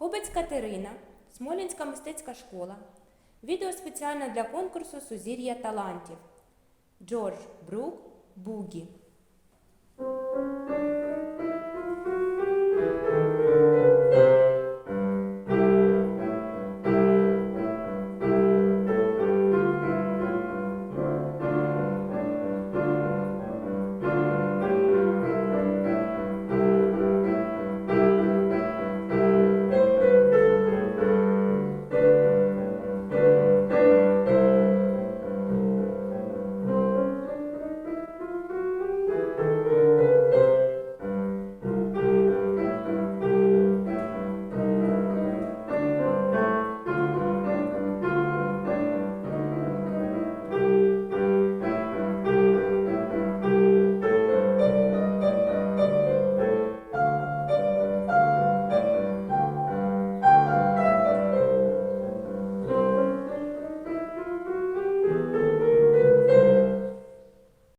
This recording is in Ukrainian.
Кубець Катерина, Смолінська мистецька школа. Відео спеціально для конкурсу Сузір'я талантів. Джордж Брук Бугі.